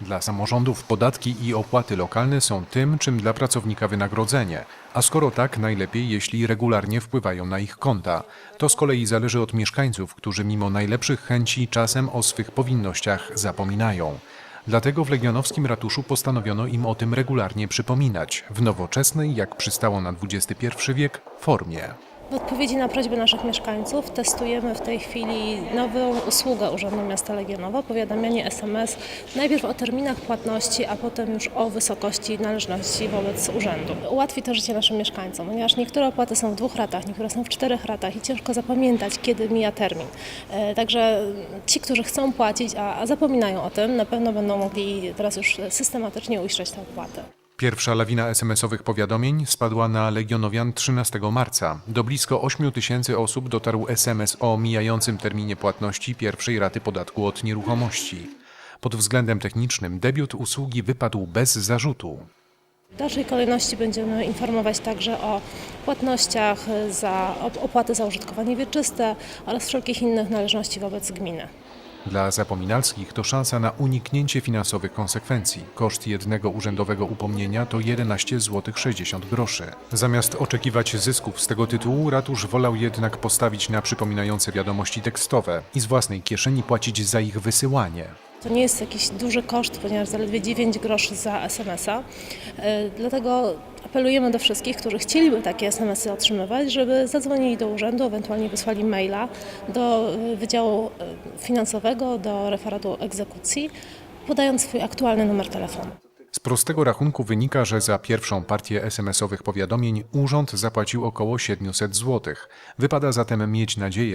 Dla samorządów podatki i opłaty lokalne są tym, czym dla pracownika wynagrodzenie, a skoro tak, najlepiej, jeśli regularnie wpływają na ich konta. To z kolei zależy od mieszkańców, którzy mimo najlepszych chęci czasem o swych powinnościach zapominają. Dlatego w Legionowskim Ratuszu postanowiono im o tym regularnie przypominać, w nowoczesnej, jak przystało na XXI wiek, formie. W odpowiedzi na prośbę naszych mieszkańców testujemy w tej chwili nową usługę Urzędu Miasta Legionowa, powiadamianie SMS najpierw o terminach płatności, a potem już o wysokości należności wobec urzędu. Ułatwi to życie naszym mieszkańcom, ponieważ niektóre opłaty są w dwóch ratach, niektóre są w czterech ratach i ciężko zapamiętać, kiedy mija termin. E, Także ci, którzy chcą płacić, a, a zapominają o tym, na pewno będą mogli teraz już systematycznie uiszczać tę opłatę. Pierwsza lawina SMS-owych powiadomień spadła na Legionowian 13 marca. Do blisko 8 tysięcy osób dotarł SMS o mijającym terminie płatności pierwszej raty podatku od nieruchomości. Pod względem technicznym debiut usługi wypadł bez zarzutu. W dalszej kolejności będziemy informować także o płatnościach za op- opłaty za użytkowanie wieczyste oraz wszelkich innych należności wobec gminy. Dla zapominalskich to szansa na uniknięcie finansowych konsekwencji. Koszt jednego urzędowego upomnienia to 11 zł 60 groszy. Zamiast oczekiwać zysków z tego tytułu, ratusz wolał jednak postawić na przypominające wiadomości tekstowe i z własnej kieszeni płacić za ich wysyłanie. To nie jest jakiś duży koszt, ponieważ zaledwie 9 groszy za SMS-a. E, Dlatego apelujemy do wszystkich, którzy chcieliby takie SMS-y otrzymywać, żeby zadzwonili do urzędu, ewentualnie wysłali maila do e, Wydziału e, Finansowego, do referatu egzekucji, podając swój aktualny numer telefonu. Z prostego rachunku wynika, że za pierwszą partię SMS-owych powiadomień urząd zapłacił około 700 zł. Wypada zatem mieć nadzieję,